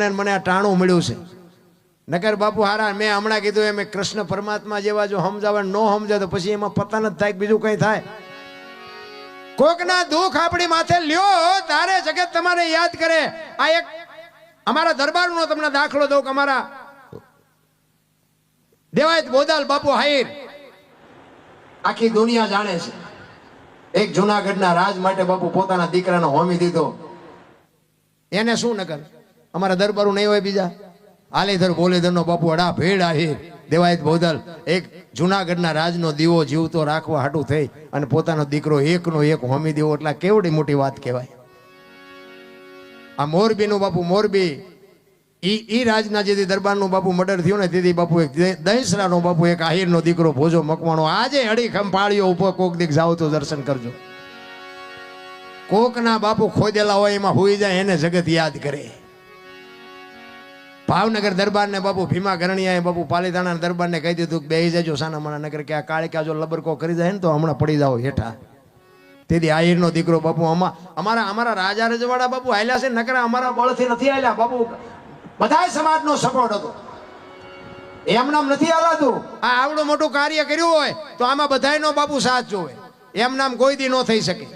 તમને મને આ ટાણું મળ્યું છે. નકર બાપુ હારા, મેં હમણાં કીધું એમ કૃષ્ણ પરમાત્મા જેવા જો સમજાવે ન સમજાય તો પછી એમાં પતા નથી થાય બીજું કંઈ થાય. કોકના દુઃખ આપણી માથે લ્યો, તારે જગત તમારે યાદ કરે. આ એક અમારા દરબારનો તમને દાખલો દઉં અમારા દેવાયત બોદાલ બાપુ હાઈર આખી દુનિયા જાણે છે. એક જુનાગઢના રાજ માટે બાપુ પોતાના દીકરાનો હોમી દીધો. એને શું નકર? અમારા દરબારું નહીં હોય બીજા? આલેધર ભોલેધરનો બાપુ અડા ભેડ આહિર દેવાયત બોદલ એક જુનાગઢના રાજનો દીવો જીવતો રાખવા હાટું થઈ અને પોતાનો દીકરો એકનો એક હોમી દેવો એટલે કેવડી મોટી વાત કહેવાય. આ મોરબીનું બાપુ મોરબી, ઈ ઈ રાજના જેથી દરબારનું બાપુ મર્ડર થયું ને તેથી બાપુ એક દહીસરાનો બાપુ એક આહિરનો દીકરો ભોજો મકવાણો આજે અડી પાળ્યો ઉપર કોક દીક જાઓ તો દર્શન કરજો. કોકના બાપુ ખોદેલા હોય એમાં હોઈ જાય એને જગત યાદ કરે. ભાવનગર દરબારને બાપુ ભીમા ગરણિયાએ બાપુ પાલીતાણા દરબારને કહી દીધું કે બેહી જજો સાના માના નગર કે આ કાળિકા જો લબરકો કરી જાય ને તો હમણાં પડી જાઓ હેઠા. તેથી આહિરનો દીકરો બાપુ અમા, અમારા અમારા રાજા રજવાડા બાપુ હાલ્યા છે નકરા અમારા બળથી નથી હાલ્યા બાપુ બધા સમાજનો સપોર્ટ હતો. એમ નામ નથી હાલાતું આ આવડું મોટું કાર્ય કર્યું હોય તો આમાં બધાયનો બાપુ સાથ જોવે. એમ નામ કોઈ દી ન થઈ શકે.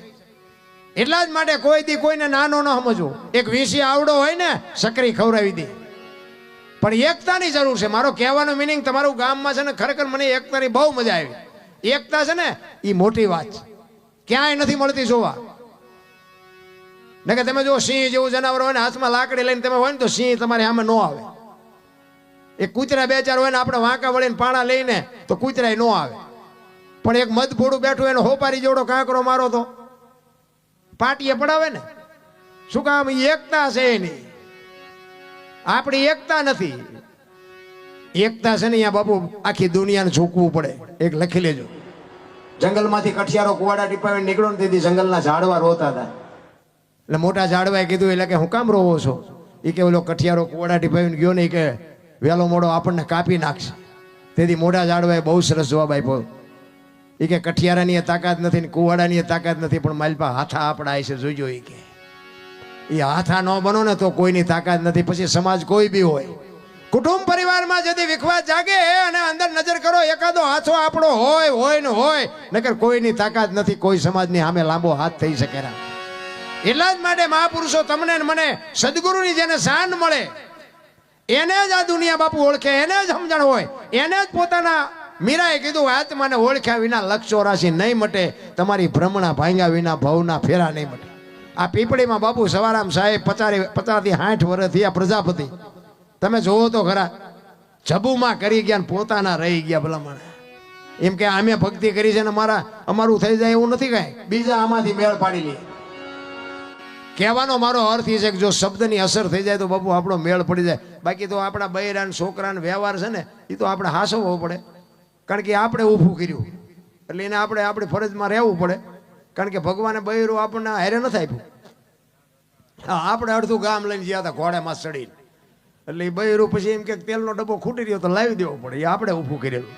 એટલા જ માટે કોઈ દી કોઈને નાનો ન સમજવો. એક વીસી આવડો હોય ને, સકરી ખવડાવી દે. પણ એકતાની જરૂર છે. મારો કહેવાનો મિનિંગ તમારું ગામમાં છે ને ખરેખર મને એકતાની બહુ મજા આવી. એકતા છે ને એ મોટી વાત છે. ક્યાંય નથી મળતી જોવા. ને કે તમે જો સિંહ જેવું જનાવર હોય ને, હાથમાં લાકડી લઈને તમે હોય ને તો સિંહ તમારે આમાં ન આવે. એક કૂતરા બે ચાર હોય ને, આપણે વાંકા વળીને પાણા લઈને તો કૂતરાય ન આવે. પણ એક મધ ફોડું બેઠું એને હોપારી જેવડો કાંકરો મારો તો. પાટીએ પડાવે ને. શું કામ? એકતા છે એની. આપણી એકતા નથી. એકતા છે ને અહીંયા બાપુ, આખી દુનિયાને ઝૂકવું પડે. એક લખી લેજો. જંગલમાંથી કઠિયારો કુવાડા ટીપાવીને નીકળો ને તેથી જંગલના ઝાડવા રોતા હતા. એટલે મોટા ઝાડવાએ કીધું, એટલે કે હું કામ રોવો છો? એ કે, ઓલો કઠિયારો કુવાડા ટીપાવીને ગયો ને કે વહેલો મોડો આપણને કાપી નાખશે. તેથી મોટા ઝાડવાએ બહુ સરસ જવાબ આપ્યો. એ કે, કઠિયારાની તાકાત નથી ને કુવાડાની તાકાત નથી, પણ માલપા હાથા આપણા છે, જોઈજો એ કે. એ હાથા ન બનો ને તો કોઈની તાકાત નથી. પછી સમાજ કોઈ બી હોય. કુટુંબ પરિવારમાં ଯଦି વિખવાદ જાગે અને અંદર નજર કરો, એકાદો હાથો આપણો હોય હોય ને હોય, નકર કોઈની તાકાત નથી. કોઈ સમાજની સામે લાંબો હાથ થઈ શકે એટલા જ માટે મહાપુરુષો તમને મને સદગુરુની જેને શાન મળે, એને જ આ દુનિયા બાપુ ઓળખે, એને જ સમજણ હોય, એને જ પોતાના મીરાએ કીધું, આત્માને ઓળખ્યા વિના લક્ષ રાશિ નહીં મટે, તમારી ભ્રમણા ભાંગ્યા વિના ભવના ફેરા નહીં મટે. આ પીપળીમાં બાપુ સવારામ સાહેબ પચારી પચાસથી સાઠ વર્ષ થયા પ્રજાપતિ. તમે જોવો તો ખરા, જબુમાં કરી ગયા ને પોતાના રહી ગયા ભલામણ. એમ કે અમે ભક્તિ કરી છે ને મારા, અમારું થઈ જાય એવું નથી કાંઈ? બીજા આમાંથી મેળ પાડી લઈએ કહેવાનો મારો અર્થ એ છે કે જો શબ્દની અસર થઈ જાય તો બાપુ આપણો મેળ પડી જાય. બાકી તો આપણા બૈરા છોકરાને વ્યવહાર છે ને એ તો આપણે હાસવવો પડે. કારણ કે આપણે ઊભું કર્યું. એટલે એને આપણે આપણી ફરજમાં રહેવું પડે. કારણ કે ભગવાને બૈરું આપણને હારે નથી આપ્યું. હા, આપણે અડધું ગામ લઈને ગયા હતા ઘોડામાં ચડીને. એટલે એ બૈરું પછી એમ કે તેલનો ડબ્બો ખૂટી રહ્યો તો લાવી દેવો પડે. એ આપણે ઊભું કરેલું.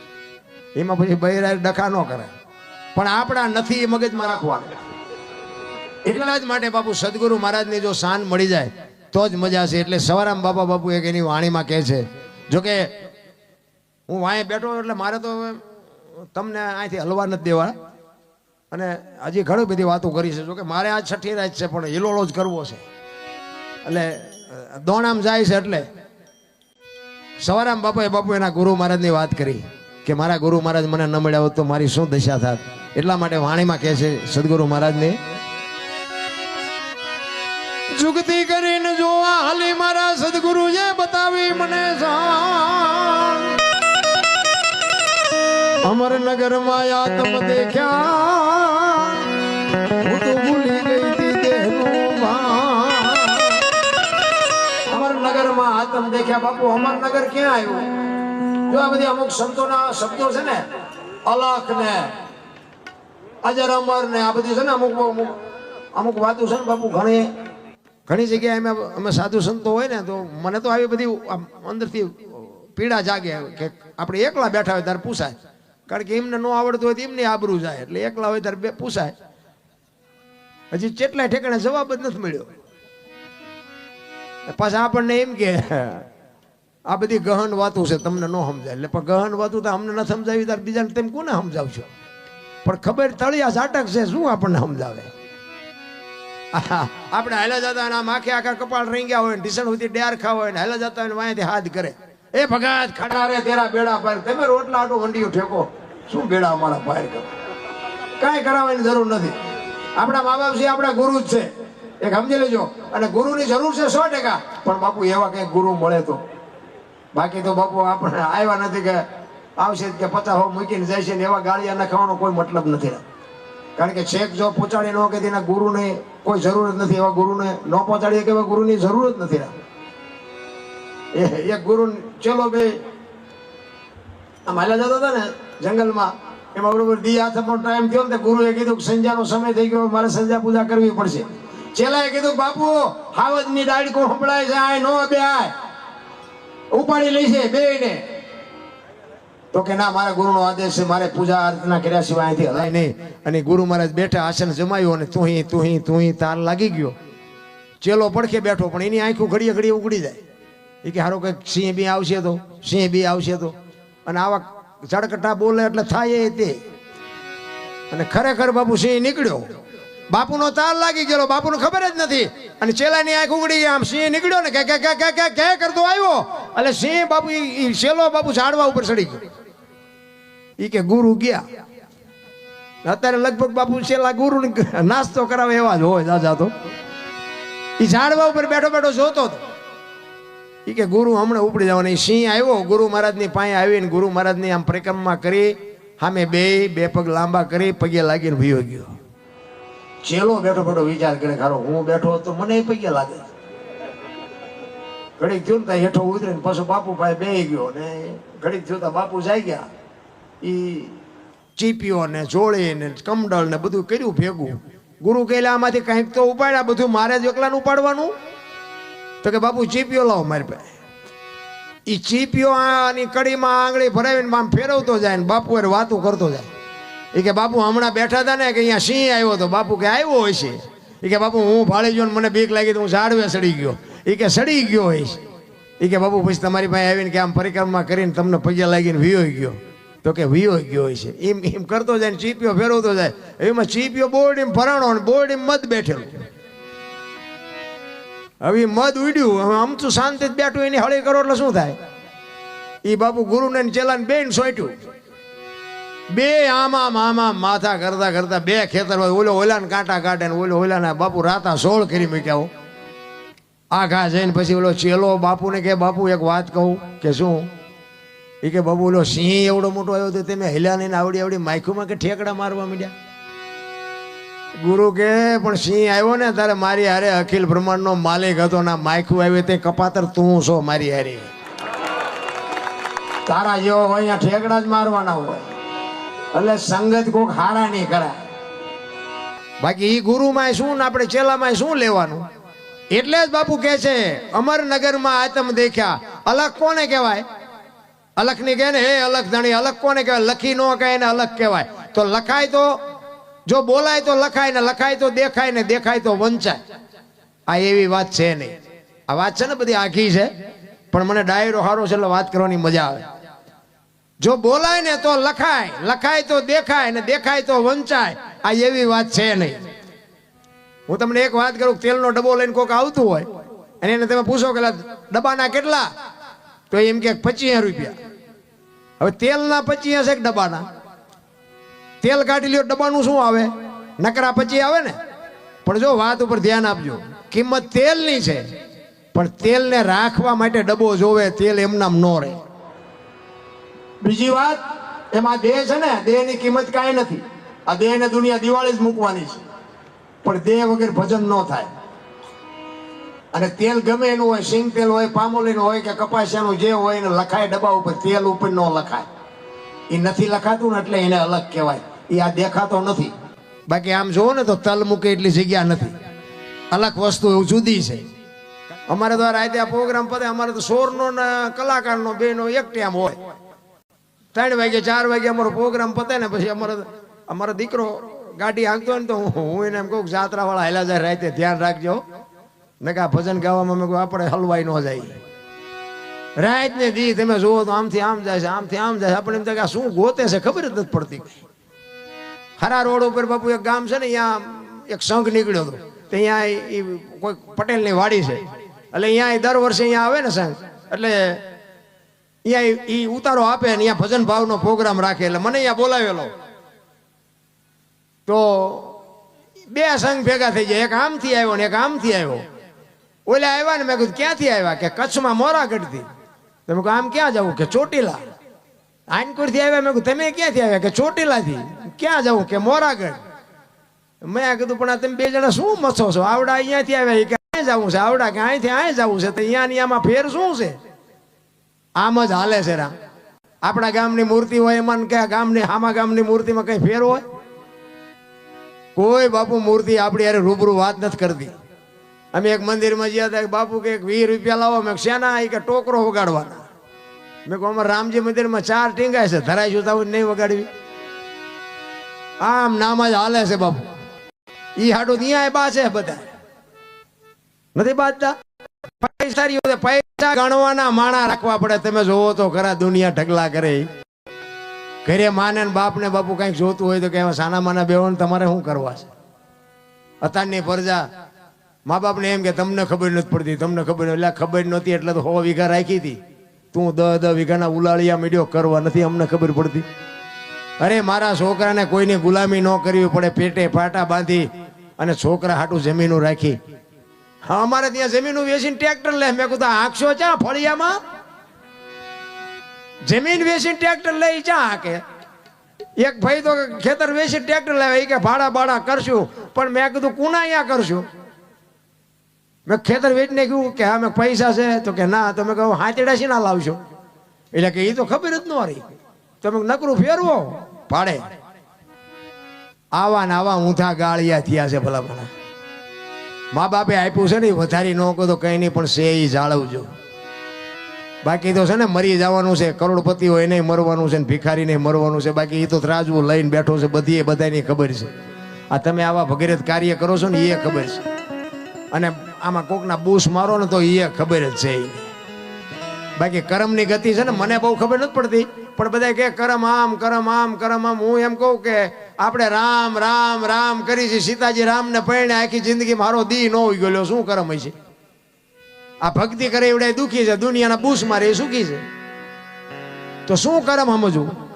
એમાં પછી બૈરા ડખા ન કરે પણ આપણા નથી એ મગજમાં રાખવા એટલા જ માટે બાપુ સદગુરુ મહારાજની જો શાન મળી જાય, તો જ મજા છે એટલે સવારામ બાપા બાપુ એક એની વાણીમાં કહે છે, જોકે હું વાંય બેઠો એટલે મારે તો તમને અહીંથી હલવા નથી દેવા અને હજી ઘણી બધી વાતો કરી છે. જોકે મારે આ છઠ્ઠી રાત છે, પણ હિલોળો જ કરવો છે. એટલે દોણામ જાય છે એટલે. સવારામ બાપાએ બાપુ એના ગુરુ મહારાજની વાત કરી કે મારા ગુરુ મહારાજ મને ન મળ્યા હોત તો મારી શું દશા થાત? એટલા માટે વાણીમાં કહે છે સદગુરુ મહારાજને, જુગતી કરીને જોવા હાલી મારા સદગુરુએ બતાવી મને શાન અમરનગરમાં આત્મ દેખ્યા હું તો ભૂલી ગઈ તી દેહનું ભાન અમરનગરમાં આત્મ દેખ્યા બાપુ અમરનગર ક્યાં આવ્યું જો આ બધી અમુક સંતોના શબ્દો છે ને અલખ ને અજર અમર ને આ બધી છે ને અમુક અમુક અમુક વાતો છે ને બાપુ ઘણી ઘણી જગ્યાએ અમે અમે સાધુ સંતો હોય ને, તો મને તો આવી બધી આમ અંદરથી પીડા જાગે કે આપણે એકલા બેઠા હોય ત્યારે પૂછાય. કારણ કે એમને ન આવડતું હોય તો એમની આબરૂ જાય. એટલે એકલા હોય ત્યારે બે પૂછાય. હજી કેટલાય ઠેકાણે જવાબ જ નથી મળ્યો. પાછા આપણને એમ કે, આ બધી ગહન વાતો છે, તમને ન સમજાય. એટલે પણ ગહન વાતો તો અમને ન સમજાવી ત્યારે બીજાને તેમ કોને સમજાવશો? પણ ખબર તળિયા ઝાટક છે, શું આપણને સમજાવે? આપણે હાલા જતા હોય આમ આખે આખા કપાળ રીંગ્યા હોય ને, ઢીસણ સુધી ડેર ખાવા હોય ને હાલા જતા હોય ને, વાંયથી હાથ કરે. એ ભગત, ખટારે તેરા બેડા પાર. તમે રોટલા આટો વંડીયું ઠેકો. શું બેડા અમારા પાર કરો કાંઈ કરાવવાની જરૂર નથી. આપણા મા બાપ છે, આપણા ગુરુ જ છે. એક સમજી લેજો. અને ગુરુની જરૂર છે સો ટકા. પણ બાપુ, એવા કંઈક ગુરુ મળે તો. બાકી તો બાપુ, આપણે આવ્યા નથી કે આવશે કે પચાસ હો મૂકીને જાય છે ને એવા ગાળિયા નખાવાનો કોઈ મતલબ નથી કારણ કે છેક જો પહોંચાડી ન કે તેના ગુરુને કોઈ જરૂર જ નથી. એવા ગુરુને ન પહોંચાડીએ કે એવા ગુરુની જરૂર જ નથી એ એક ગુરુ ચલો બે. આમ હાલ્યા જતા હતા ને જંગલમાં, એમાં બરોબર દી હાથમાં ટાઈમ થયો ને ગુરુએ કીધું કે સંધ્યાનો સમય થઈ ગયો, મારે સંજ્યા પૂજા કરવી પડશે. ચેલાએ કીધું બાપુ, હાવજની ડાળકો સંભળાય છે, આય નો બે આય ઉપાડી લઈ છે બે ને તો કે ના, મારા ગુરુનો આદેશ છે, મારે પૂજા અર્ચના કર્યા સિવાય અહીંથી હલાય નહીં. અને ગુરુ મહારાજ બેઠા આસન જમાયું અને તું તું તું તાર લાગી ગયો. ચેલો પડખે બેઠો, પણ એની આંખું ઘડીએ ઘડીએ ઉગડી જાય. એ કે હારો કંઈક સિંહ બી આવશે તો, સિંહ બી આવશે તો. અને આવા ઝડકટા બોલે એટલે થાય એ તે. અને ખરેખર બાપુ સિંહ નીકળ્યો. બાપુનો તાર લાગી ગયેલો, બાપુને ખબર જ નથી. અને ચેલાની આંખ ઉગડી આમ સિંહ નીકળ્યો ને, કે કે કે કે કે કે કરતો આવ્યો. એટલે સિંહ બાપુ એ શેલો બાપુ ઝાડવા ઉપર ચડી ગયો. એ કે ગુરુ ગયા. અત્યારે લગભગ બાપુ છેલ્લા ગુરુ નાસ્તો કરાવે એવા જ હોય દાદા તો. એ ઝાડવા ઉપર બેઠો બેઠો જોતો હતો ઈ કે ગુરુ હમણાં ઉપડી જવાના. સિંહ આવ્યો, ગુરુ મહારાજની પાસે આવીને ગુરુ મહારાજની આમ પરિક્રમા કરી, સામે બે બે પગ લાંબા કરી, પગે લાગીને ભીયો ગયો. ચેલો બેઠો બેઠો વિચાર કરે ખારો હું બેઠો તો મને પગે લાગે. ઘડીક થયું ને હેઠો ઉતરીને પાછો બાપુ પાસે બે ગયો ને ઘડીક થયું બાપુ જાય ગયા. ઈ ચીપીઓ ને જોડી ને કમડળ ને બધું કર્યું, ભેગું. ગુરુ કહેલા, આમાંથી કંઈક તો ઉપાડ્યા, બધું મારે જ એકલાનું ઉપાડવાનું? તો કે બાપુ ચીપીઓ લાવો મારી પાસે. એ ચીપીઓ આની કડીમાં આંગળી ભરાવીને આમ ફેરવતો જાય ને બાપુ એ વાતું કરતો જાય. એ કે બાપુ, હમણાં બેઠા હતા ને કે અહીંયા સિંહ આવ્યો તો બાપુ કે આવ્યો હોય છે. એ કે બાપુ, હું ભાળી ગયો ને મને બીક લાગી તો હું ઝાડવે સડી ગયો. એ કે સડી ગયો છે. એ કે બાપુ, પછી તમારી પાસે આવીને કે આમ પરિક્રમા કરીને તમને પગે લાગીને વિયો ગયો. તો કે વિયો ગયો હોય છે. એમ એમ કરતો જાય ને ચીપીઓ ફેરવતો જાય. એમાં ચીપીઓ એમ ભરાણો ને એમ મત બેઠેલું. હવે મધ ઉડ્યું. હવે તો શાંતિ બેઠું, એની હળી કરો એટલે શું થાય? એ બાપુ ગુરુને ચેલાને બેન સોટ્યું. બે આમાં મામા માથા કરતા કરતા બે ખેતર હોય. ઓલો ઓલાને કાંટા કાઢે ને ઓલો ઓલાને બાપુ રાતા સોળ કરી મૂક્યા આઘા જઈને પછી ઓલો ચેલો બાપુને કે બાપુ, એક વાત કહું કે શું? એ કે બાપુ, ઓલો સિંહ એવડો મોટો આવ્યો તો તમે હેલા નહીં આવડી આવડી માયખુમાં કે ઠેકડા મારવા માંડ્યા? ગુરુ કે, પણ સિંહ આવ્યો ને, તારે મારી હારે અખિલ બ્રહ્માંડનો માલિક હતો ના માયકું આવ્યું તે કપાતર તું છો મારી હારે. તારા જેવો હોય અહીંયા ઠેકડા જ મારવાના હોય. એટલે સંગત કોક હારા નહીં કરાય. બાકી ઈ ગુરુમાં શું ને આપણે ચેલામાં શું લેવાનું? એટલે જ બાપુ કે છે અમરનગરમાં આતમ દેખ્યા. અલગ કોને કહેવાય? અલખની કહે ને, હે અલખ ધણી અલગ કોને કહેવાય? લખી નો કહે ને અલગ કહેવાય. તો લખાય તો જો બોલાય તો લખાય ને લખાય તો દેખાય ને દેખાય તો વંચાય. આ એવી વાત છે નહીં. આ વાત છે ને બધી આખી છે, પણ મને ડાયરો સારો છે એટલે વાત કરવાની મજા આવે. જો બોલાય ને તો લખાય લખાય તો દેખાય ને દેખાય તો વંચાય, આ એવી વાત છે નહીં. હું તમને એક વાત કરું, તેલનો ડબ્બો લઈને કોઈક આવતું હોય, અને એને તમે પૂછો કે ડબ્બાના કેટલા? તો એમ કે પચીસ રૂપિયા. હવે તેલના પચીસ એક ડબ્બાના? તેલ કાઢી લ્યો ડબ્બાનું શું આવે? નકરા પછી આવે ને? પણ જો વાત ઉપર ધ્યાન આપજો. કિંમત તેલની છે, પણ તેલને રાખવા માટે ડબ્બો જોવે, તેલ એમનામ ન રહે. બીજી વાત, એમાં દેહ છે ને, દેહની કિંમત કાંઈ નથી. આ દેહને દુનિયા દિવાળી જ મૂકવાની છે. પણ દેહ વગર ભજન ન થાય. અને તેલ ગમે એનું હોય, સિંગ તેલ હોય, પામોલીનું હોય કે કપાસિયાનું જે હોય, એને લખાય ડબ્બા ઉપર, તેલ ઉપર ન લખાય. એ નથી લખાતું ને એટલે એને અલગ કહેવાય. એ આ દેખાતો નથી. બાકી આમ જોવો ને તો તલ મૂકે એટલી જગ્યા નથી. અલગ વસ્તુ એવું જુદી છે. અમારે દ્વારા રાતે આ પ્રોગ્રામ પતે, અમારે તો સોરનો ને કલાકારનો બેનો એક ટાઈમ હોય. ત્રણ વાગે ચાર વાગે અમારો પ્રોગ્રામ પતે ને પછી અમારો અમારો દીકરો ગાડી હાંકતો હોય ને તો હું એને એમ કહું જાત્રા વાળા હેલા જાય રાતે, ધ્યાન રાખજો. ને કે આ ભજન ગાવામાં મેં આપણે હલવાઈ ન જાય. રાત ને દી તમે જુઓ તો આમથી આમ જાય છે, આમથી આમ જાય આપણે એમ થાય શું ગોતે છે ખબર જ નથી પડતી. ખરા રોડ ઉપર બાપુ એક ગામ છે ને અહીંયા એક સંઘ નીકળ્યો હતો. તો અહીંયા એ કોઈ પટેલની વાડી છે. એટલે અહીંયા દર વર્ષે અહીંયા આવે ને સંઘ એટલે અહીંયા એ ઉતારો આપે ને અહીંયા ભજન ભાવનો પ્રોગ્રામ રાખે. એટલે મને અહીંયા બોલાવેલો. તો બે સંઘ ભેગા થઈ જાય એક આમથી આવ્યો ને એક આમથી આવ્યો. ઓલા આવ્યા ને મેં કીધું, ક્યાંથી આવ્યા? કે કચ્છમાં મોરાગઢથી. તમે મેં આમ ક્યાં જવું? કે ચોટીલા. આનકોરથી આવ્યા. મેં કીધું, તમે ક્યાંથી આવ્યા? કે ચોટીલાથી. ક્યાં જવું કે મોરાગઢ? મેં કીધું, પણ તમે બે જણા શું મથો છો? આવડા અહીંયાથી આવ્યા કે અહીં જવું છે? આવડા કે અહીંથી અહીં જવું છે? તો અહીંયા ને આમાં ફેર શું છે? આમ જ હાલે છે રામ. આપણા ગામની મૂર્તિ હોય એમાં કે ગામની, આમા ગામની મૂર્તિમાં કઈ ફેર હોય? કોઈ બાપુ મૂર્તિ આપણી યારે રૂબરૂ વાત નથી કરતી. અમે એક મંદિરમાં ગયા હતા બાપુ કે વીસ રૂપિયા લાવો. મેં શેના? એ કે ટોકરો વગાડવાના. મેં કહું અમારે રામજી મંદિરમાં ચાર ટીંગાય છે. ધરાઈ તો નહીં વગાડવી? આમ નામ જ હાલે છે બાપુ. ઈ હાડું ત્યાં બા છે બધા. નથી બાજતા પૈસા પૈસા ગણવાના માણા રાખવા પડે. તમે જોવો તો ખરા દુનિયા ઢગલા કરે ઘરે માને ને બાપ ને બાપુ કંઈક જોતું હોય તો કે સાના માના બેહોન તમારે શું કરવા છે? અત્યારની પરજા. મા બાપને એમ કે તમને ખબર નથી પડતી, તમને ખબર એટલે ખબર નહોતી એટલે તો હો વીઘા રાખી હતી. તું દ દહ વીઘાના ઉલાળિયા મીડિયો કરવા નથી અમને ખબર પડતી. અરે, મારા છોકરાને કોઈની ગુલામી ન કરવી પડે, પેટે પાટા બાંધી અને છોકરા હાટું જમીનું રાખી. હા, અમારે ત્યાં જમીન વેચીને ટ્રેક્ટર લે. મેં કીધું આંખશો ચા ફળિયામાં? જમીન વેચીને ટ્રેક્ટર લઈ ચા હાકે? એક ભાઈ તો ખેતર વેચી ટ્રેક્ટર લાવે એ કે ભાડા ભાડા કરશું. પણ મેં કીધું, કુના અહીંયા કરશું? મેં ખેતર વેચીને કહ્યું કે, હા, મેં પૈસા છે. તો કે, ના, તમે કહો હાથેડા શી ના લાવશો? એટલે કે એ તો ખબર જ ન રહી. તમે નકરું ફેરવો. ભાડે આવા ને આવા ઊંધા ગાળિયા થયા છે ભલા ભલા મા બાપે આપ્યું છે ને વધારી ન કહો તો કઈ નહીં, પણ છે એ જાળવજો. બાકી તો છે ને, મરી જવાનું છે, કરોડપતિ હોય નહીં મરવાનું છે ને ભિખારી નહીં મરવાનું છે, બાકી એ તો ત્રાજવું લઈને બેઠો છે બધી એ બધાની ખબર છે. આ તમે આવા ભગીરથ કાર્ય કરો છો ને એ ખબર છે. અને આમાં કોકના બૂસ મારો ને તો એ ખબર જ છે. બાકી કરમની ગતિ છે ને, મને બહુ ખબર નથી પડતી. પણ બધા કે કરમ આમ કરમ આમ કરમ આમ. હું એમ કહું કે આપણે રામ રામ રામ કરી છે. સીતાજી રામને પરણે આખી જિંદગી મારો દી ન હોઈ ગયો શું કરમ હશે? આ ભક્તિ કરે એવડે દુખી છે. દુનિયાના બૂસ મારે એ સુખી છે. તો શું કરમ સમજવું?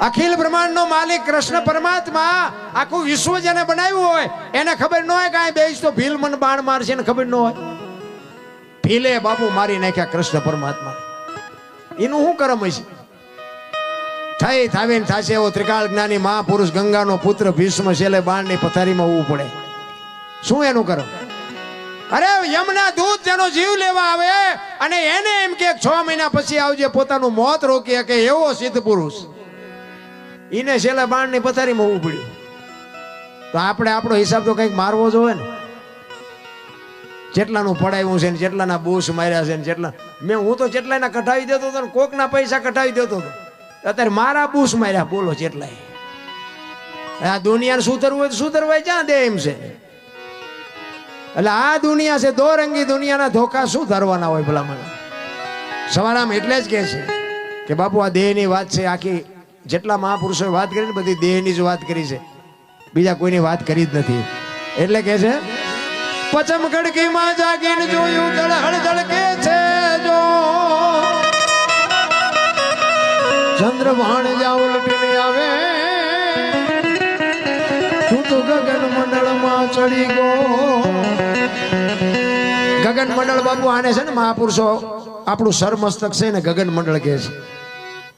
અખિલ બ્રહ્માંડનો માલિક કૃષ્ણ પરમાત્મા આખું વિશ્વ જેને બનાવ્યું હોય, એને ખબર ન હોય કાંઈ બેસ તો ભીલ મન બાણ મારશે એને ખબર ન હોય. ભીલે બાપુ મારી નાખ્યા કૃષ્ણ પરમાત્મા એનું શું કરમ હશે? થઈ થાવીને થાશે એવો ત્રિકાળ જ્ઞાની મહાપુરુષ ગંગાનો પુત્ર ભીષ્મ શેલે બાણની પથારીમાં ઉવું પડે. શું એનું કરો? અરે યમના દૂધ તેનો જીવ લેવા આવે અને એને એમ કે છ મહિના પછી આવજે પોતાનું મોત રોકી કે એવો સિદ્ધ પુરુષ. એને છેલ્લે બાણની પથારીમાં ઉવું પડ્યું. તો આપણે આપણો હિસાબ તો કંઈક મારવો જોઈએ ને. જેટલાનું પડાવ્યું છે ને જેટલાના બૂસ માર્યા છે ને જેટલા મેં હું તો જેટલાના કઢાવી દેતો હતો ને કોકના પૈસા કઢાવી દેતો હતો અત્યારે મારા બૂસ માર્યા, બોલો જેટલા આ દુનિયાને સુધરવું હોય સુધરવાય ક્યાં દે એમ છે. એટલે આ દુનિયા છે, દોરંગી દુનિયાના ધોકા શું ધરવાના હોય ભલા મને સવારામ એટલે જ કહે છે કે બાપુ, આ દેહની વાત છે, આખી જેટલા મહાપુરુષોએ વાત કરી ને બધી દેહની જ વાત કરી છે. બીજા કોઈની વાત કરી જ નથી. એટલે કે છે પચમ ગડકીમાં જાગીને જોયું, જળ હળ છે. ચંદ્ર ભાણ જાવ આવે. તું તો ગગન મંડળમાં ચડી ગયો. ગગન મંડળ બાપુ આને છે ને મહાપુરુષો, આપણું સરમસ્તક છે ને ગગન મંડળ કહે છે.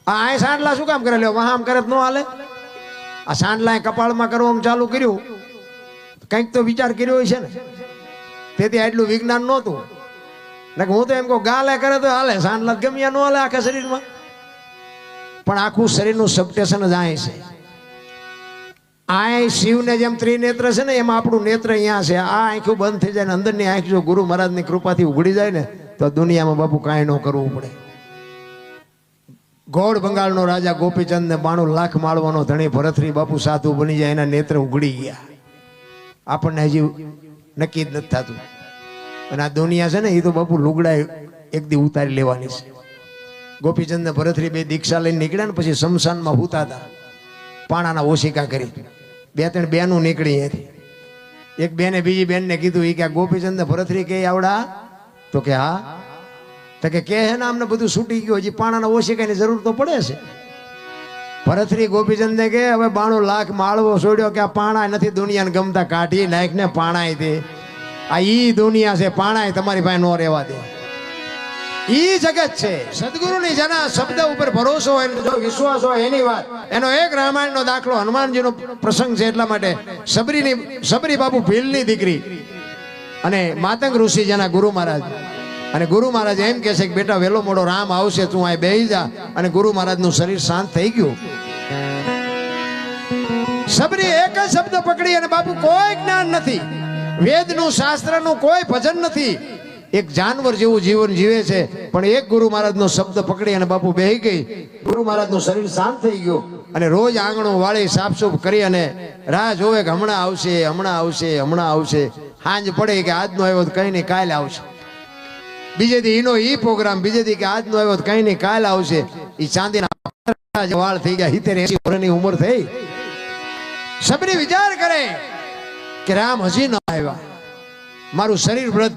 આ આ સાંડલા શું કામ કરે? લ્યો, વહા આમ કરે ન હાલે? આ સાંડલા કપાળમાં કરવાનું ચાલુ કર્યું. કંઈક તો વિચાર કર્યો હોય છે ને. તેથી આટલું વિજ્ઞાન નહોતું. કે હું તો એમ કહું, ગાલે કરે તો હાલે. સાંડલા ગમ્યા ન હાલે આખા શરીરમાં. પણ આખું શરીરનું સબટેશન જ આય છે. આ શિવને જેમ ત્રિનેત્ર છે ને, એમાં આપણું નેત્ર અહીંયા છે. આ આંખું બંધ થઈ જાય ને, અંદરની આંખ જો ગુરુ મહારાજની કૃપાથી ઉઘડી જાય ને, તો દુનિયામાં બાપુ કાંઈ ન કરવું પડે. ગોળ બંગાળનો રાજા ગોપીચંદ ને બાણું લાખ માળવાનો ધણી ભરતરી બાપુ સાધુ બની જાય, એના નેત્ર ઉઘડી ગયા. આપણને હજી નક્કી જ નથી થતું. અને આ દુનિયા છે ને એ તો બાપુ લુગડા એક દી ઉતારી લેવાની છે. ગોપીચંદ ને ભરતરી બે દીક્ષા લઈને નીકળ્યા ને પછી શમશાનમાં હુતા હતા. પાણાના ઓશિકા કરી. બે ત્રણ બેનું નીકળી અહીંયાથી એક બેને બીજી બેનને કીધું એ કે ગોપીચંદ ને ભરતરી કે આવડા? તો કે, હા. તો કે કે હે ને અમને બધું છૂટી ગયું? હજી પાણાના ઓશિકાની જરૂર તો પડે છે. ભરતરી ગોપીચંદને કે, હવે બાણું લાખ માળવો છોડ્યો કે આ પાણા નથી દુનિયાને ગમતા કાઢી નાખને પાણાય તે આ ઈ દુનિયા છે, પાણાય તમારી પાસે નો રહેવા દે. ઈ જગત છે. સદગુરુની જેના શબ્દ ઉપર ભરોસો હોય જો વિશ્વાસ હોય એની વાત. એનો એક રામાયણનો દાખલો હનુમાનજીનો પ્રસંગ છે એટલા માટે સબરીની, સબરી બાપુ ભીલની દીકરી અને માતંગ ઋષિ જેના ગુરુ મહારાજ. અને ગુરુ મહારાજ એમ કહે છે કે, બેટા, વેલો મોડો રામ આવશે, તું અહીં બેહી જા. અને ગુરુ મહારાજનું શરીર શાંત થઈ ગયું. સબરી એક જ શબ્દ પકડી અને બાપુ, કોઈ જ્ઞાન નથી. વેદનું શાસ્ત્રનું કોઈ ભજન નથી. એક જાનવર જેવું જીવન જીવે છે, પણ એક ગુરુ મહારાજનો શબ્દ પકડી અને બાપુ બેહી ગઈ. ગુરુ મહારાજનું શરીર શાંત થઈ ગયું અને રોજ આંગણું વાળી સાફસૂફ કરી અને રાહ જોવે કે હમણાં આવશે હમણાં આવશે હમણાં આવશે. હાંજ પડે કે આજનો આવ્યો તો કઈ નહીં, કાલે આવશે. બીજે દી એનો ઈ પ્રોગ્રામ બીજે દી કે આજનો આવ્યો તો કઈ નહીં, કાલે આવશે. એ ચાંદીના વાળ થઈ ગયા હિતેર એસી વર્ષની ઉંમર થઈ. સબરી વિચાર કરે કે રામ હજી ન આવ્યા. મારું શરીર વ્રત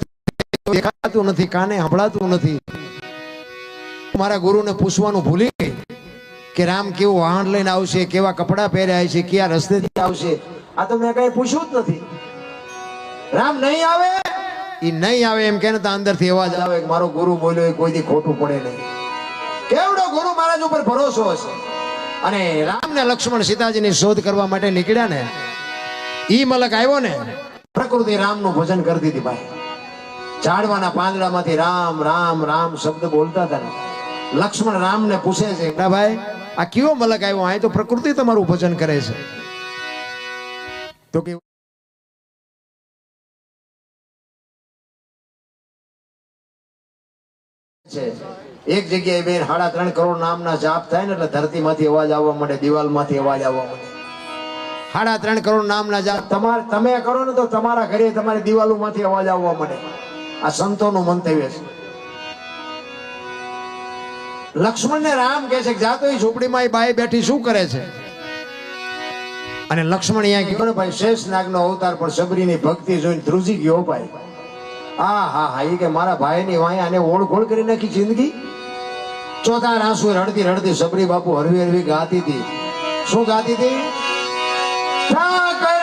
દેખાતું નથી, કાને સંભળાતું નથી. મારા ગુરુને પૂછવાનું ભૂલી ગઈ કે રામ કેવું વાહન લઈને આવશે, કેવા કપડા પહેર્યા છે, કયા રસ્તેથી આવશે, આ તો મેં કઈ પૂછ્યું જ નથી. રામ નહીં આવે? એ નહીં આવે એમ કે ને અંદરથી અવાજ આવે કે મારો ગુરુ બોલ્યો એ કોઈ દી ખોટું પડે નહીં. કેવડો ગુરુ મહારાજ ઉપર ભરોસો હશે? અને રામ ને લક્ષ્મણ સીતાજીની શોધ કરવા માટે નીકળ્યા ને, ઈ મલક આવ્યો ને, પ્રકૃતિ રામનું ભજન કરતી હતી ભાઈ. ઝાડવાના પાંદડામાંથી રામ રામ રામ શબ્દ બોલતા હતા લક્ષ્મણ રામને પૂછે છે ભાઈ, આ કયો મલક આવ્યો? અહીં તો પ્રકૃતિ તમારું ભજન કરે છે. તો કે એક જગ્યાએ બેન સાડા ત્રણ કરોડ નામના જાપ થાય ને એટલે ધરતીમાંથી અવાજ આવવા માંડે, દિવાલમાંથી અવાજ આવવા માંડે. સાડા ત્રણ કરોડ નામના જાપ. તમારે તમે કરો ને તો તમારા ઘરે તમારી દિવાલોમાંથી અવાજ આવવા માંડે. આ સંતોનું મંતવ્ય છે. લક્ષ્મણ ને રામ કે છે જાતો એ એ બાઈ બેઠી શું કરે છે? અને લક્ષ્મણ ભાઈ શેષ નાગનો અવતાર પણ સબરીની ભક્તિ જોઈને ધ્રુજી ગયો ભાઈ. હા હા હા એ કે મારા ભાઈની વાય આને ઓળખોળ કરી નાખી જિંદગી? ચોથા રાસુ રડતી રડતી સબરી બાપુ હરવી હરવી ગાતી હતી. શું ગાતી હતી? ઠાકર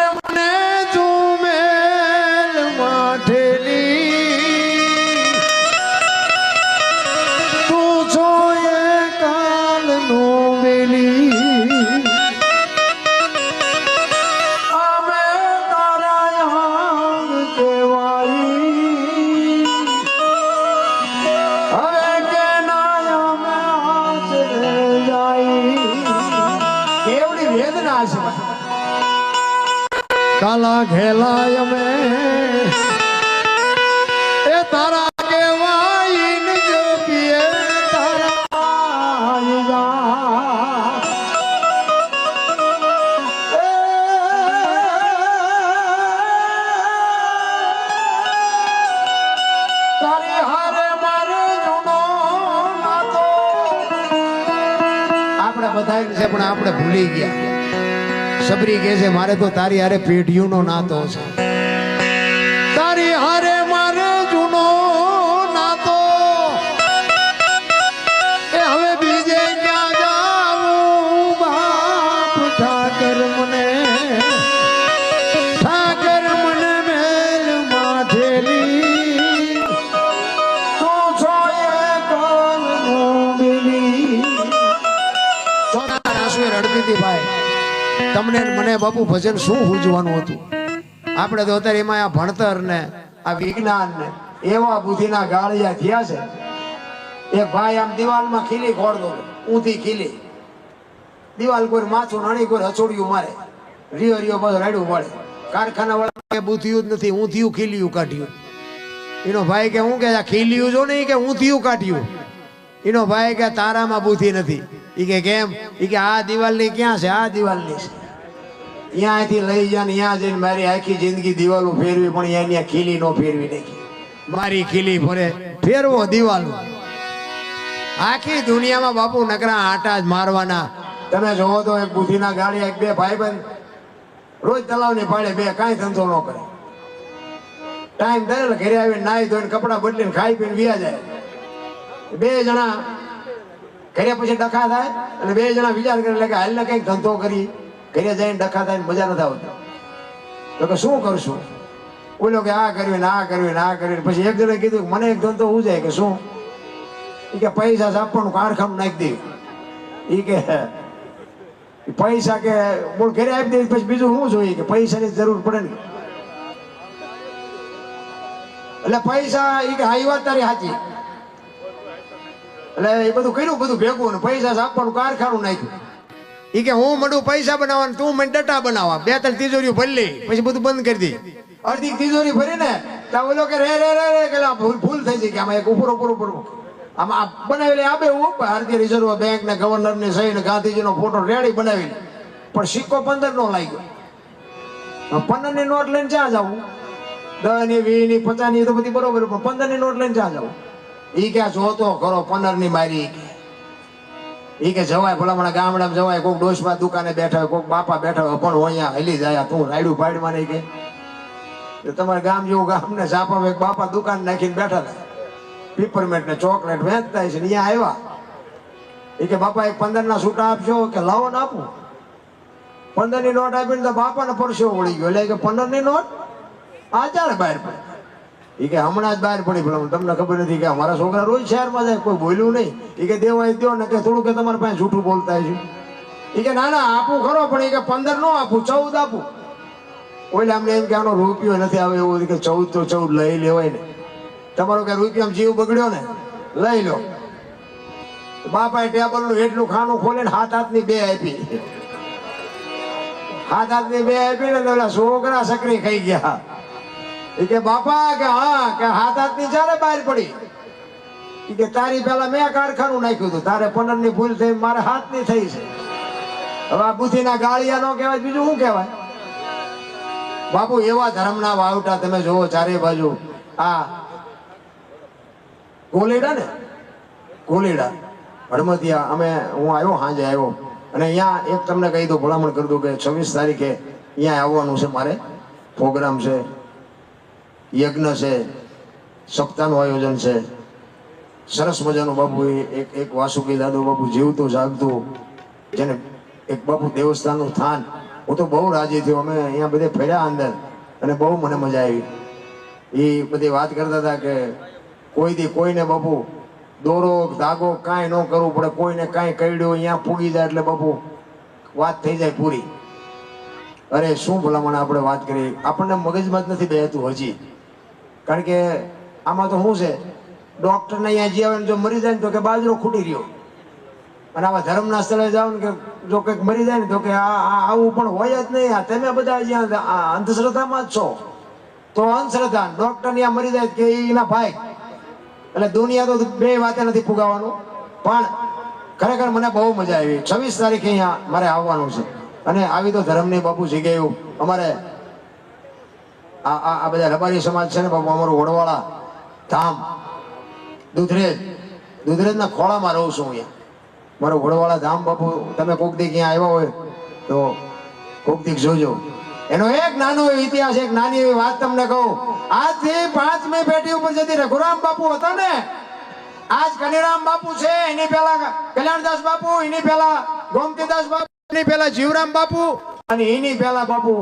આપણે છે, પણ આપણે ભૂલી ગયા. સબરી કહે છે, મારે તો તારી હારે પેઢીઓનો નાતો છે. તારી હારે બાપુ ભજન શું ઉજવાનું હતું? આપણે તો અત્યારે એમાં આ ભણતર ને આ વિજ્ઞાન ને એવા બુદ્ધિના ગાળિયા થયા છે. એ ભાઈ આમ દિવાલમાં ખીલી ખોડતો ઊંધી ખીલી. દિવાલ કોઈ માથું નણી કોઈ હચોડિયું મારે. રિયો રિયો બધું રાડ્યું પડે કારખાના વાળા બુદ્ધિયું જ નથી, ઊંધિયું ખીલિયું કાઢ્યું. એનો ભાઈ કે, હું કે ખીલિયું જો નહીં, કે ઊંધિયું કાઢ્યું? એનો ભાઈ કે, તારામાં બુદ્ધિ નથી. એ કે, કેમ? એ કે, આ દિવાલની ક્યાં છે? આ દિવાલની છે. ત્યાંથી લઈ જાય ત્યાં જઈને મારી આખી જિંદગી દિવાલો ફેરવી, પણ અહીંયા ખીલી નો ફેરવી નાખી. મારી ખીલી ફરે. ફેરવો દિવાલો. આખી દુનિયામાં બાપુ નકરા આટા જ મારવાના. તમે જોવો તો એક બુદ્ધિના ગાડી એક બે ભાઈબંધ રોજ તલાવની પાડે બે, કાંઈ ધંધો ન કરે. ટાઈમ દરેલ ઘરે આવીને નાહી ધોઈને કપડાં બદલીને ખાઈ પીને વ્યા જાય. બે જણા ઘરે પછી ડખા થાય અને બે જણા વિચાર કરે એટલે કે હાલને કંઈક ધંધો કરી ઘરે જઈને ડખા થાય મજા નથી આવતી. તો કે શું કરશું? બોલો કે આ કર્યું ને આ કર્યું ને આ કર્યું પછી એક જણે કીધું મને એક ધંધો હું જાય કે શું? ઈ કે પૈસા આપવાનું કારખાનું નાખી દે. એ કે પૈસા કે બોલ ઘરે આપી દે પછી બીજું શું જોઈએ કે પૈસાની જરૂર પડે ને? એટલે પૈસા એ કે હાઈ વાત તારી સાચી. એટલે એ બધું કર્યું, બધું ભેગું ને પૈસા આપવાનું કારખાનું નાખ્યું. ઈ કે હું મંડું પૈસા બનાવવાનું, તું મને ડટા બનાવવા. બે ત્રણ તિજોરીઓ ભરી લઈ પછી બધું બંધ કરી દી. અડધી તિજોરી ભરી ને ત્યાં ઓલો કે રે રે રે રે, કે ભૂલ ભૂલ થઈ જાય કે આમાં એક ઉપર ઉપર ઉપર. આમાં બનાવેલી આપે હું ભારતીય રિઝર્વ બેંક ને ગવર્નર ને સહી ને ગાંધીજીનો ફોટો રેડી બનાવી પણ સિક્કો પંદર નો લાગ્યો. પંદરની નોટ લઈને ક્યાં જવું દસની, વીસની, પચાસની તો બધી બરોબર, પણ પંદરની નોટ લઈને ક્યાં જવું એ ક્યાં જોતો ખરો, પંદરની મારી ઈ કે જવાય, ભલામણા ગામડામાં જવાય, કોક ડોશમાં દુકાને બેઠા હોય, કોક બાપા બેઠા હોય, પણ અહીંયા હલી જાય તું રાયડું પાડમાં નહીં કે. તમારે ગામ જેવું ગામ ને સાપા એક બાપા દુકાન નાખીને બેઠા હતા. પીપરમેટ ને ચોકલેટ વેચતા છે ને અહીંયા આવ્યા. એ કે બાપા એક પંદર ના છૂટા આપશો કે લાવો ને આપું. પંદરની નોટ આપીને તો બાપાને પરસ્યો વળી ગયો. એટલે કે પંદરની નોટ? આ ચાલે બહાર પડી. એ કે હમણાં જ બહાર પડી ભલા તમને ખબર નથી કે અમારા છોકરા રોજ શહેરમાં જાય, કોઈ બોલ્યું નહીં. એ કે દેવાય દો ને કે થોડું કે તમારા પાસે જૂઠું બોલતા છે એ કે ના ના, આપું ખરો, પણ એ કે પંદર નો આપું, ચૌદ આપું. ઓલે અમને એમ કે આનો રૂપિયો નથી આવે એવું કે ચૌદ તો ચૌદ લઈ લેવાય ને. તમારો કે રૂપિયો જીવ બગડ્યો ને, લઈ લો. બાપાએ ટેબલનું એટલું ખાનું ખોલે હાથ હાથની બે આપી. હાથ હાથની બે આપી ને છોકરા સકરી ખાઈ ગયા. એ કે, બાપા, કે હા, કે હાથ હાથની જ્યારે બહાર પડી. કે, તારી પેલા મેં કારખાનું નાખ્યું હતું. તારે પંદરની ભૂલ થઈ, મારે હાથની થઈ છે. હવે આ બુદ્ધિના ગાળિયા નો કહેવાય, બીજું શું કહેવાય? બાપુ, એવા ધર્મના વાવટા તમે જોવો ચારે બાજુ. આ કોલેડા ને? કોલેડા હડમતિયા અમે, હું આવ્યો સાંજે આવ્યો. અને અહીંયા એક તમને કહી દઉં, ભલામણ કરી દઉં કે છવ્વીસ તારીખે અહીંયા આવવાનું છે મારે. પ્રોગ્રામ છે. યજ્ઞ છે, સપ્તાહનું આયોજન છે. સરસ મજાનું બાપુ એક એક વાસુકી દાદુ બાપુ જીવતું, જાગતું, જેને એક બાપુ દેવસ્થાનનું સ્થાન હું તો બહુ રાજી થયો, અમે અહીંયા બધે ફર્યા અંદર અને બહુ મને મજા આવી. એ બધી વાત કરતા હતા કે કોઈ દી કોઈને બાપુ દોરો, ધાગો કાંઈ ન કરવું પડે, કોઈને કાંઈ કરડ્યું અહીંયા પૂગી જાય એટલે બાપુ વાત થઈ જાય પૂરી. અરે શું ભલામણ આપણે વાત કરી? આપણને મગજમાં જ નથી બેહતું હજી. કારણ કે આમાં તો શું છે? ડોક્ટરને અહીંયા જે આવે જો મરી જાય ને તો કે બાજરો ખૂટી રહ્યો. અને આવા ધર્મના સ્થળે જાઓ ને કે જો કંઈક મરી જાય ને તો કે આ આવું પણ હોય જ નહીં. આ તમે બધા અહીંયા અંધશ્રદ્ધામાં જ છો. તો અંધશ્રદ્ધા ડોક્ટર અહીંયા મરી જાય કે એના ભાઈ. એટલે દુનિયા તો બે વાતે નથી ફુગાવાનું. પણ ખરેખર મને બહુ મજા આવી. છવ્વીસ તારીખે અહીંયા મારે આવવાનું છે. અને આવી તો ધર્મની બાપુ જગ્યાએ અમારે આ આ બધા રબારી સમાજ છે ને બાપુ, અમારું વડવાળા ધામ. દુધરેજ. દુધરેજના ખોળામાં રહું છું અહીંયા. મારું વડવાળા ધામ બાપુ, તમે કોક દી ક્યાં આવ્યા હોય તો કોક દીક જોજો. એનો એક નાનો એવો ઇતિહાસ, એક નાની એવી વાત તમને કહું. આજથી પાંચમી પેઢી ઉપર જતી રઘુરામ બાપુ હતા ને, આજ કનીરામ બાપુ છે, એની પેલા કલ્યાણદાસ બાપુ, એની પેલા ગોમતીદાસ બાપુ, એની પેલા જીવરામ બાપુ અને એની પેલા બાપુ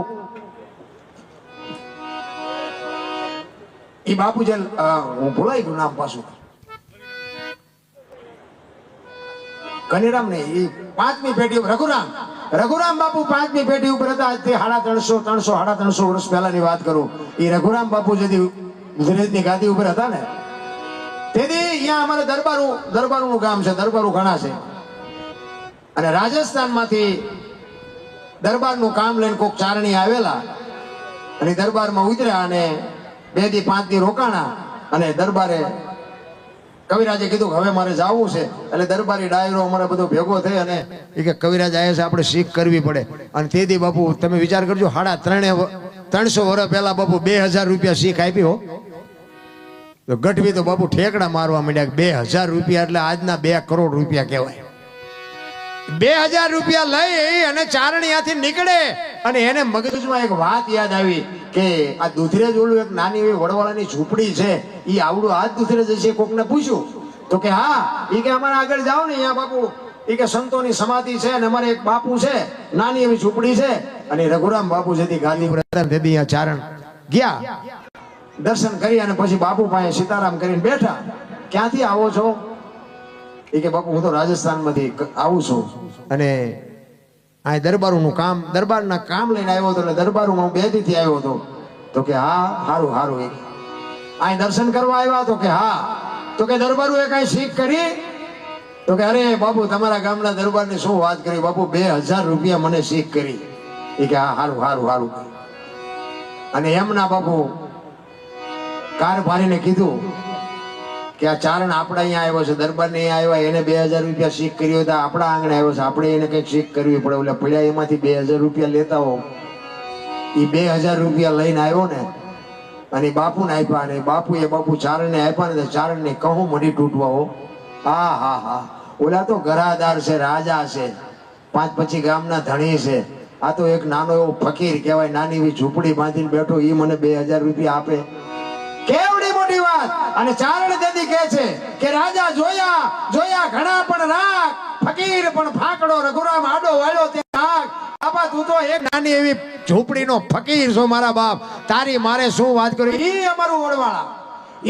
ઈ બાપુ જે હું ભૂલાઈ ગયું નામ પાછું. કનીરામ ને એ પાંચમી પેઢી રઘુરામ. રઘુરામ બાપુ પાંચમી પેઢી ઉપર હતા. આજથી સાડા ત્રણસો ત્રણસો, સાડા ત્રણસો વર્ષ પહેલાની વાત કરું. એ રઘુરામ બાપુ જેથી ગુજરાતની ગાદી ઉપર હતા ને, તેથી અહીંયા અમારે દરબારુ દરબારું ગામ છે, દરબારું ઘણા છે. અને રાજસ્થાનમાંથી દરબારનું કામ લઈને કોક ચારણી આવેલા અને દરબારમાં ઉતર્યા અને બેથી પાંચથી રોકાણા અને દરબારે કવિરાજે કીધું હવે મારે જવું છે. એટલે દરબારી ડાયરો અમારે બધો ભેગો થઈ અને એ કે કવિરાજ આવ્યા છે, આપણે શીખ કરવી પડે. અને તેથી બાપુ, તમે વિચાર કરજો, હાડા ત્રણે ત્રણસો વર્ષ પહેલા બાપુ બે હજાર રૂપિયા શીખ આપી હો. તો ગઢવી તો બાપુ ઠેકડા મારવા માંડ્યા બે હજાર રૂપિયા એટલે આજના બે કરોડ રૂપિયા કહેવાય. બે હજાર રૂપિયા લઈ અને ચારણીયાથી નીકળે. અને એને મગજમાં એક વાત યાદ આવી કે આ દુધરેજ ઓલું એક નાની એવી વડવાળાની ઝૂંપડી છે. એ આવડું આ જ દુધરેજ હશે કોકને પૂછ્યું. તો કે હા એ કે અમારે આગળ જાઓ ને અહીંયા બાપુ. એ કે સંતોની સમાધિ છે અને અમારે એક બાપુ છે. નાની એવી ઝૂંપડી છે. અને રઘુરામ બાપુ જેથી ગાંધી પ્રધાન તેથી અહીંયા ચારણ ગયા. દર્શન કરી અને પછી બાપુ પાસે સીતારામ કરીને બેઠા. ક્યાંથી આવો છો? એ કે બાપુ, હું તો રાજસ્થાનમાંથી આવું છું. અને આ દરબારોનું કામ, દરબારના કામ લઈને આવ્યો હતો, એટલે દરબારોમાં બે દીથી આવ્યો હતો. તો કે, હા સારું સારું એ. આ દર્શન કરવા આવ્યા તો કે, હા. તો કે, દરબારોએ કાંઈ શીખ કરી? તો કે, અરે, બાપુ, તમારા ગામના દરબારની શું વાત કરી? બાપુ, બે હજાર રૂપિયા મને શીખ કરી. એ કે, હા સારું સારું સારું અને એમના બાપુ કાર ભારીને કીધું કે આ ચારણ આપણા અહીંયા આવ્યો છે દરબાર ને અહીંયા આવ્યા, એને બે હજાર રૂપિયા શીખ કર્યો તો આપણા આંગણે આવ્યો છે. આપણે એને કંઈક શીખ કરવી પડે. ઓલા પડ્યા એમાંથી બે હજાર રૂપિયા લેતા હો એ બે હજાર રૂપિયા લઈને આવ્યો ને, અને બાપુને આપ્યા અને એ બાપુ ચારણને આપ્યા ને ચારણને કહું મઢી તૂટવા હો. હા હા હા. ઓલા તો ઘરાદાર છે, રાજા છે. પાંચ પછી ગામના ધણી છે. આ તો એક નાનો એવો ફકીર કહેવાય, નાની એવી ઝૂંપડી બાંધીને બેઠો એ મને બે હજાર રૂપિયા આપે. વાત. અને ચારણ દેદી કહે છે કે, રાજા, જોયા જોયા ઘણા પણ રાખ ફકીર પણ ફાકડો રઘુરામ આડો વાળો તે રાખ બાપા, તું તો એક નાની એવી ઝૂંપડીનો ફકીર છો મારા બાપ. તારી મારે શું વાત કરી ઈ અમારું વડવાળા.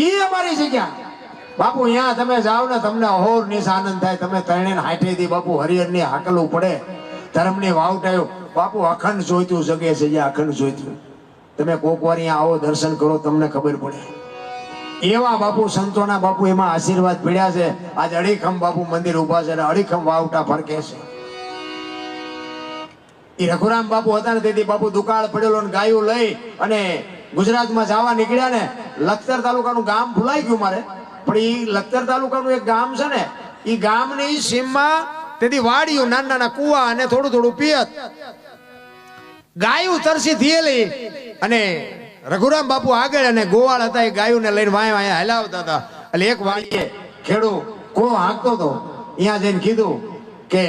ઈ અમારી જગ્યા. બાપુ અહીંયા તમે જાઓ ને, તમને અહોર નિશ આનંદ થાય. તમે ત્રણે હાઠે થી બાપુ હરિહરની હાકલવું પડે. ધર્મની વાવટાયો બાપુ, અખંડ જોઈતું જગે છે જે અખંડ જોઈતું. તમે કોક વાર અહીંયા આવો, દર્શન કરો, તમને ખબર પડે. એવા બાપુ, સંતોના બાપુ એમાં આશીર્વાદ પીડ્યા છે. આજ અડીખમ બાપુ મંદિર ઊભા છે અડીખમ વાવટા ફરકે છે. એ રઘુરામ બાપુ હતા ને તેથી બાપુ દુકાળ પડેલો ને ગાયું લઈ અને ગુજરાતમાં જવા નીકળ્યા ને, લખતર તાલુકાનું ગામ ભૂલાઈ ગયું મારે. પણ એ લખતર તાલુકાનું એક ગામ છે ને એ ગામની સીમમાં તેથી વાડિયું નાના નાના કુવા અને થોડું થોડું પિયત. ગાયું તરસી થયેલી અને રઘુરામ બાપુ આગળ અને ગોવાળ હતા, એ ગાયુંને લઈને વાય વાય હલાવતા હતા. એટલે એક વાળીએ ખેડૂ કો હાંકતો હતો? અહીંયા જઈને કીધું કે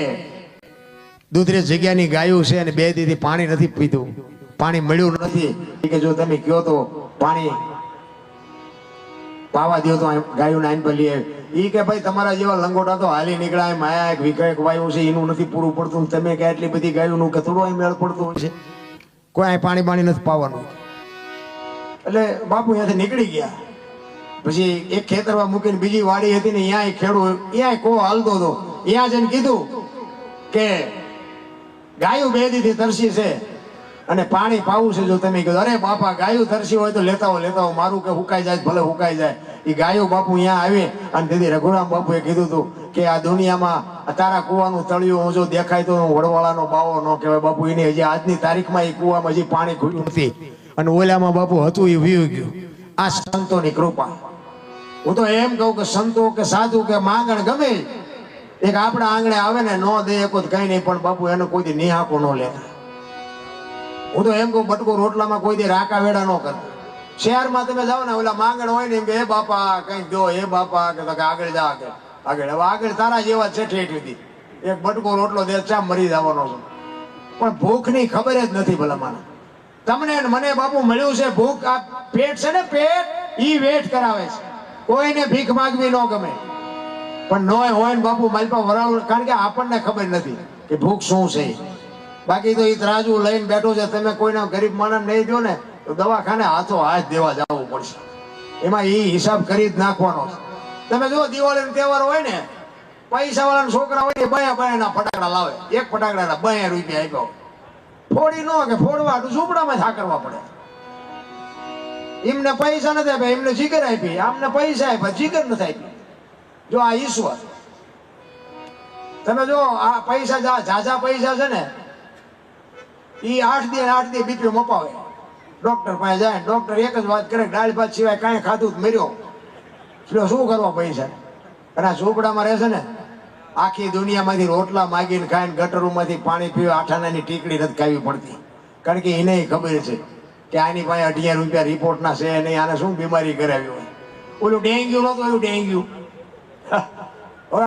દૂધરે જગ્યાની ગાયું છે અને બે દીથી પાણી નથી પીધું. પાણી મળ્યું નથી. કે જો તમે કયો તો પાણી પાવા દો તો ગાયું નાઈન પર લઈએ. એ કે ભાઈ તમારા જેવા લંગોટા તો હાલી નીકળાય એમ આયા એક વિકય એક વાયુ છે, એનું નથી પૂરું પડતું. તમે કે આટલી બધી ગાયોનું કે થોડું અહીં મેળ પડતું છે? કોઈ પાણી પાણી નથી પાવાનું. એટલે બાપુ અહીંયાથી નીકળી ગયા. પછી એક ખેતરમાં મૂકીને બીજી વાડી હતી ને ત્યાં ખેડૂત ત્યાં કો હાલતો હતો. ત્યાં જઈને કીધું કે ગાયું બે દીથી તરસી છે અને પાણી પાવું છે જો તમે કીધું. અરે બાપા, ગાયું તરસી હોય તો લેતા હો લેતા હો મારું કે હુકાઈ જાય, ભલે હુકાઈ જાય. એ ગાયું બાપુ અહીંયા આવી અને તેથી રઘુરામ બાપુએ કીધું હતું કે આ દુનિયામાં તારા કુવાનું તળિયું હું જો દેખાય તો વડવાળાનો બાવો ન કહેવાય. બાપુ, એની હજી આજની તારીખમાં એ કુવામાં હજી પાણી ખુલ્યું નથી. અને ઓલામાં બાપુ હતું એ વીવ ગયું. આ સંતોની કૃપા. હું તો એમ કહું કે સંતો કે સાધુ કે માંગણ ગમે, એક આપણા આંગણે આવે ને નો દે એક કઈ નહીં, પણ બાપુ એને કોઈ નિહાકો ન લેતા. હું તો એમ કહું, બટકો રોટલામાં કોઈ દી રાકા વેડા ન કરતા. શહેરમાં તમે જાઓ ને, ઓલા માંગણ હોય ને એમ કે, એ બાપા, કઈ દો એ બાપા, કે આગળ જા કે આગળ, હવે આગળ તારા જેવા છે ઠેઠ સુધી એક બટકો રોટલો દે, ચા મરી જવાનો છે. પણ ભૂખની ખબર જ નથી ભલા મને તમને મને બાપુ મળ્યું છે, ભૂખ આ પેટ છે ને પેટ, ઈ વેટ કરાવે છે. કોઈને ભીખ માંગવી ન ગમે. પણ નોય હોય ને બાપુ, મારી પાસે વરાળ કારણ કે આપણને ખબર નથી કે ભૂખ શું છે. બાકી તો એ ત્રાજુ લઈને બેઠો છે, તમે કોઈના ગરીબ માણસ નહીં દો ને, તો દવાખાને હાથો હાથ દેવા જવું પડશે. એમાં એ હિસાબ કરી જ નાખવાનો તમે જો દિવાળીનો તહેવાર હોય ને પૈસા વાળાના છોકરા હોય ને, બયા બયાના ફટાકડા લાવે. એક ફટાકડાના બયા રૂપિયા આપ્યા. ફોડી નો કે ફોડવા તો ઝૂંપડામાં થા કરવા પડે. એમને પૈસા નથી આપ્યા, એમને જીગર આપી. આમને પૈસા આપ્યા, જીગર નથી આપી જો આ ઈશ્વર, તમે જો આ પૈસા ઝાઝા પૈસા છે ને એ આઠ દી આઠ દી બીપી મપાવે. ડોક્ટર પાસે જાય ડોક્ટર એક જ વાત કરે દાળ ભાત સિવાય કાંઈ ખાધું મર્યો. એટલે શું કરવા પૈસા? અને આ ઝૂંપડામાં રહેશે ને આખી દુનિયામાંથી રોટલા માગીને ખાઈને ગટરોમાંથી પાણી પીવા આઠાનાની ટીકડી નથી ખાવી પડતી. કારણ કે એને ખબર છે કે આની પાસે અઢિયાર રૂપિયા રિપોર્ટના છે નહીં, આને શું બીમારી કરાવી હોય? ઓલું ડેન્ગ્યુ નહોતું ડેન્ગ્યુ.